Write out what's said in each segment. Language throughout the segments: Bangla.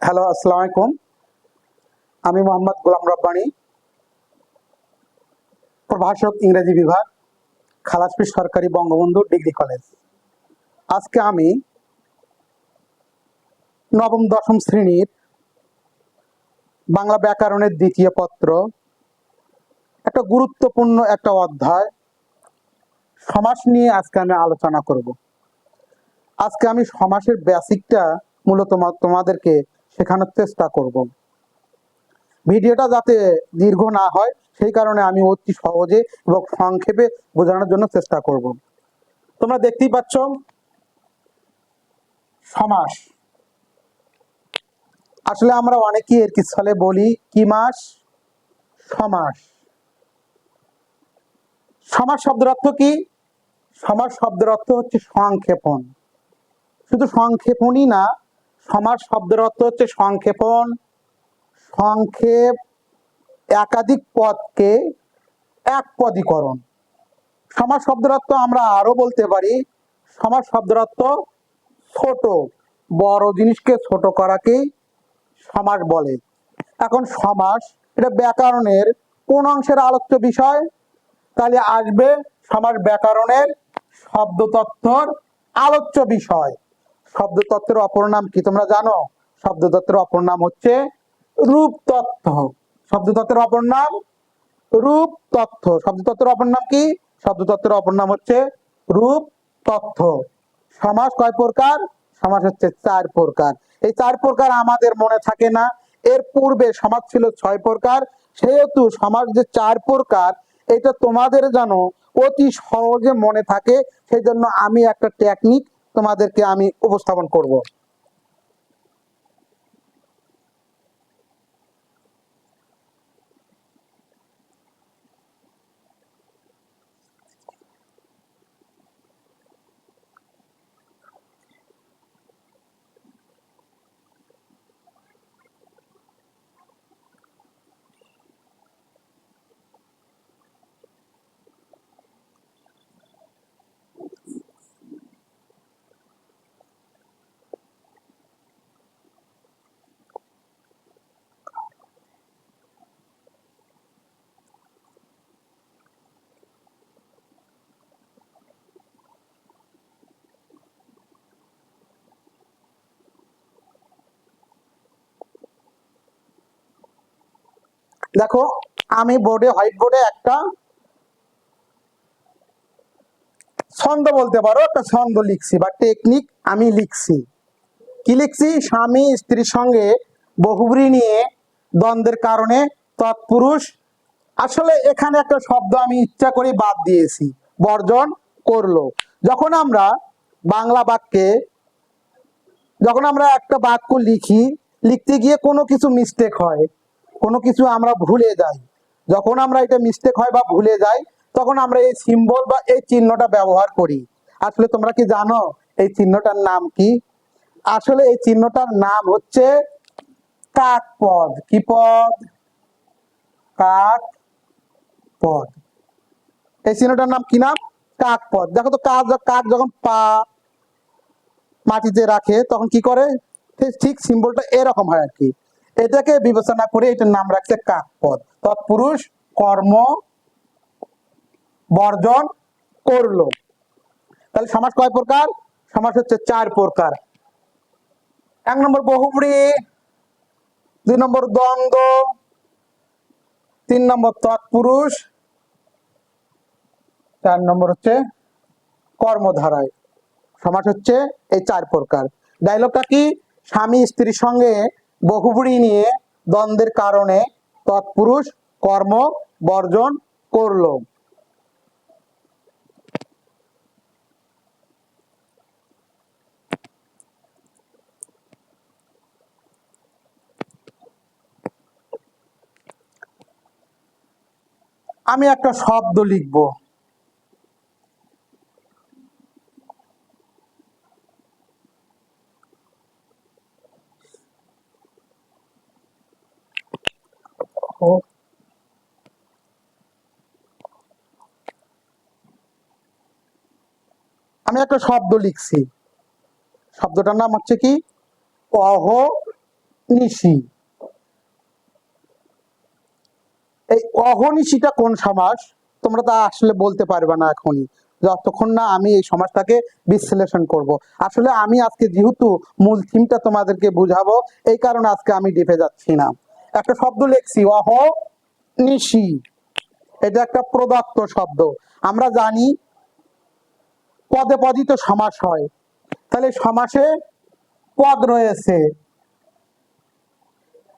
হ্যালো আসসালামু আলাইকুম আমি মোহাম্মদ গোলাম রব্বানি, প্রভাষক ইংরেজি বিভাগ খালাসপি সরকারি বঙ্গবন্ধু ডিগ্রি কলেজ। আজকে আমি নবম, দশম শ্রেণির বাংলা ব্যাকরণের দ্বিতীয় পত্র, একটা গুরুত্বপূর্ণ একটা অধ্যায়, সমাস নিয়ে আজকে আমি আলোচনা করব। আজকে আমি সমাসের বেসিকটা মূলত তোমাদেরকে শেখানোর চেষ্টা করব। ভিডিওটা যাতে দীর্ঘ না হয়, সেই কারণে আমি অতি সহজে এবং সংক্ষেপে বোঝানোর জন্য চেষ্টা করব। তোমরা দেখতেই পাচ্ছ, সমাস। আসলে আমরা অনেকেই এর কিছুলে বলি, কি মাস? সমাস। সমাস শব্দের অর্থ কি? সমাস শব্দের অর্থ হচ্ছে সংক্ষেপণ। শুধু সংক্ষেপণই না সমাস শব্দের অর্থ হচ্ছে সংক্ষেপণ। সংক্ষেপ একাধিক পদকে এক পদীকরণ সমাস শব্দের অর্থ আমরা আরও বলতে পারি, সমাস শব্দের অর্থ ছোট, বড় জিনিসকে ছোট করাকেই সমাস বলে। এখন সমাস এটা ব্যাকরণের কোন অংশের আলোচ্য বিষয়? তাহলে আসবে সমাস ব্যাকরণের শব্দতত্ত্বর আলোচ্য বিষয়। শব্দতত্ত্বের অপর নাম কি তোমরা জানো? শব্দতত্ত্বের অপর নাম হচ্ছে রূপ রূপতত্ত্ব। শব্দতত্ত্বের অপর নাম রূপ তথ্য শব্দতত্ত্বের অপর নাম কি? শব্দতত্ত্বের অপর নাম হচ্ছে রূপ তথ্য সমাস কয় প্রকার? সমাস হচ্ছে চার প্রকার। এই চার প্রকার আমাদের মনে থাকে না। এর পূর্বে সমাজ ছিল ছয় প্রকার। সেহেতু সমাজ যে চার প্রকার, এটা তোমাদের যেন অতি সহজে মনে থাকে। সেই জন্য আমি একটা টেকনিক তোমাদেরকে আমি উপস্থাপন করব। দেখো, আমি বোর্ডে হোয়াইট বোর্ডে একটা ছন্দ বলতে পারো, একটা ছন্দ লিখছি বা টেকনিক আমি লিখছি। কি লিখছি? স্বামী স্ত্রীর সঙ্গে বহুব্রী নিয়ে দ্বন্দ্বের কারণে তৎপুরুষ। আসলে এখানে একটা শব্দ আমি ইচ্ছা করে বাদ দিয়েছি। বর্জন করল। যখন আমরা বাংলা বাক্যে, যখন আমরা একটা বাক্য লিখি, লিখতে গিয়ে কোনো কিছু মিস্টেক হয় কোনো কিছু আমরা ভুলে যাই। যখন আমরা এটা মিস্টেক হয় বা ভুলে যাই, তখন আমরা এই সিম্বল বা এই চিহ্নটা ব্যবহার করি। আসলে তোমরা কি জানো এই চিহ্নটার নাম কি? আসলে এই চিহ্নটার নাম হচ্ছে কাক পদ কি পদ? কাক পদ এই চিহ্নটার নাম কি নাম? কাক পদ দেখো তো কাক কাক যখন পা মাটিতে রাখে, তখন কি করে? ঠিক- সিম্বলটা এরকম হয় আর কি। এটাকে বিবেচনা করে এটার নাম রাখছে কাক পদ তৎপুরুষ কর্ম বর্জন করল। তাহলে সমাজ কয় প্রকার? সমাজ হচ্ছে চার প্রকার। এক নম্বর বহুব্রী, দুই নম্বর দ্বন্দ্ব, তিন নম্বর তৎপুরুষ, চার নম্বর হচ্ছে কর্মধারায়। সমাজ হচ্ছে এই চার প্রকার। ডায়লগটা কি? স্বামী স্ত্রীর সঙ্গে বহুবুড়ি নিয়ে দ্বন্দ্বের কারণে তৎপুরুষ কর্ম বর্জন করল। আমি একটা শব্দ লিখব। ও আমি একটা শব্দ লিখছি। শব্দটার নাম হচ্ছে কি? অহ নিশি এই অহনিশিটা কোন সমাস? তোমরা তা আসলে বলতে পারবে না এখনই। যতক্ষণ না আমি এই সমাজটাকে বিশ্লেষণ করব। আসলে আমি আজকে যেহেতু মূল থিমটা তোমাদেরকে বুঝাবো, এই কারণে আজকে আমি ডিপে যাচ্ছি না। একটা শব্দ লিখছি অহ নিশি এটা একটা প্রদত্ত শব্দ। আমরা জানি পদে পদিত সমাস হয়। তাহলে সমাসে পদ রয়েছে।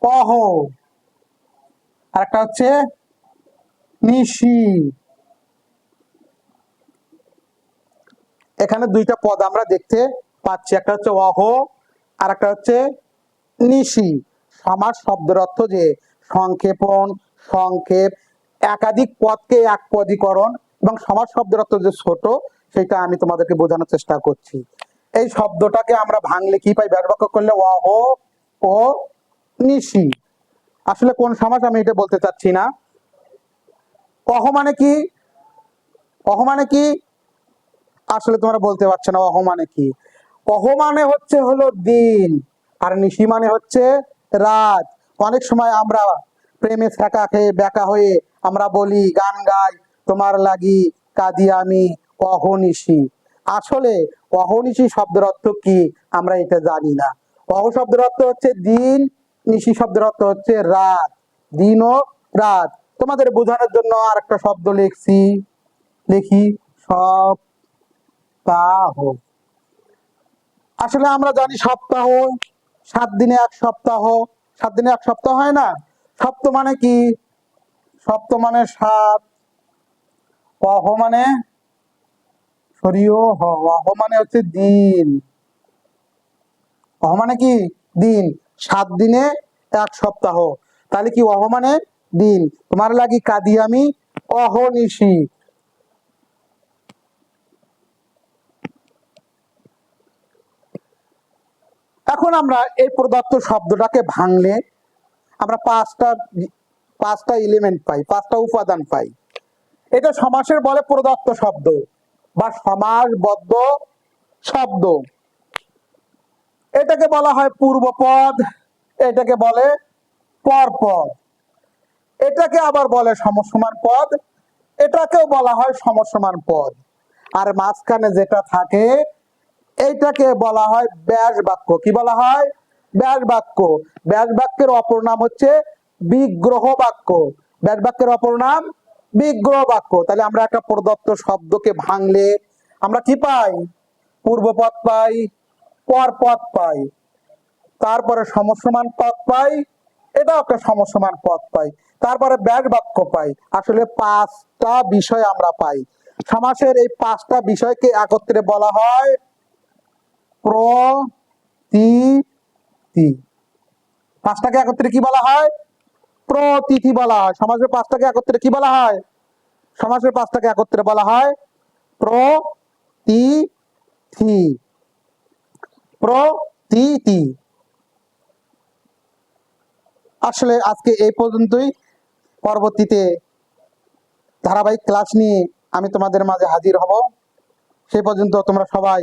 অহ। আর একটা হচ্ছে নিশি। এখানে দুইটা পদ আমরা দেখতে পাচ্ছি। একটা হচ্ছে অহ আর একটা হচ্ছে নিশি। সমাস শব্দের অর্থ যে সংক্ষেপণ, সংক্ষেপ, একাধিক পদকে এক পদীকরণ এবং সমাজ শব্দের অর্থ যে ছোট, সেটা আমি তোমাদেরকে বোঝানোর চেষ্টা করছি। এই শব্দটাকে আমরা ভাঙলে কি পাই? ব্যাসবাক্য করলে অহ ও নিশি আসলে কোন সমাজ আমি এটা বলতে চাচ্ছি না। অহ মানে কি? অহ মানে কি? আসলে তোমরা বলতে পারছ না অহ মানে কি? অহ মানে হচ্ছে হলো দিন, আর নিশি মানে হচ্ছে রাত। অনেক সময় আমরা প্রেমে ছ্যাঁকা খেয়ে বেকা হয়ে আমরা বলি, গান গাই, তোমার লাগি কাঁদি আমি অহনিশি। আসলে অহনিশি শব্দের অর্থ কি আমরা এটা জানি না। অহ শব্দের অর্থ হচ্ছে দিন, নিশি শব্দের অর্থ হচ্ছে রাত। দিন ও রাত। তোমাদের বোঝানোর জন্য আর একটা শব্দ লিখছি। লিখি, সপ্তাহ। আসলে আমরা জানি সপ্তাহ। সাত দিনে এক সপ্তাহ, সাত দিনে এক সপ্তাহ হয় না? সপ্ত মানে কি? সপ্ত মানে সাত অহ মানে মানে হচ্ছে দিন। অহ মানে কি? দিন। সাত দিনে এক সপ্তাহ। তাহলে কি অহ মানে দিন? তোমার লাগি কাদি আমি অহনিশি। এখন আমরা এই প্রদত্ত শব্দটাকে ভাঙলে আমরা পাঁচটা পাঁচটা এলিমেন্ট পাই, পাঁচটা উপাদান পাই। এটা সমাসের বলে প্রদত্ত শব্দ বা সমাসবদ্ধ শব্দ। এটাকে বলা হয় পূর্বপদ, এটাকে বলে পরপদ। এটাকে আবার বলে সমসমান পদ, এটাকেও বলা হয় সমসমান পদ। আর মাঝখানে যেটা থাকে এইটাকে বলা হয় ব্যাস বাক্য। কি বলা হয়? ব্যাস বাক্য। ব্যাস বাক্যের অপর নাম হচ্ছে বিগ্রহ বাক্য। ব্যাস বাক্যের অপর নাম বিগ্রহ বাক্য। তাহলে আমরা একটা প্রদত্ত শব্দকে ভাঙলে আমরা কি পাই? পূর্বপদ পাই পরপদ পাই। তারপরে সমসমান পদ পাই, এটাও একটা সমসমান পদ পাই। তারপরে ব্যাস বাক্য পাই। আসলে পাঁচটা বিষয় আমরা পাই। সমাসের এই পাঁচটা বিষয়কে একত্রে বলা হয় প্রতিথি পাঁচটাকে একত্রে কি বলা হয়? প্রতিথি বলা হয়। সমাজের পাঁচটাকে একত্রে কি বলা হয়? সমাজের পাঁচটাকে একত্রে বলা হয় প্রতিথি প্রতিথি আসলে আজকে এই পর্যন্তই। পরবর্তীতে ধারাবাহিক ক্লাস নিয়ে আমি তোমাদের মাঝে হাজির হব। সেই পর্যন্ত তোমরা সবাই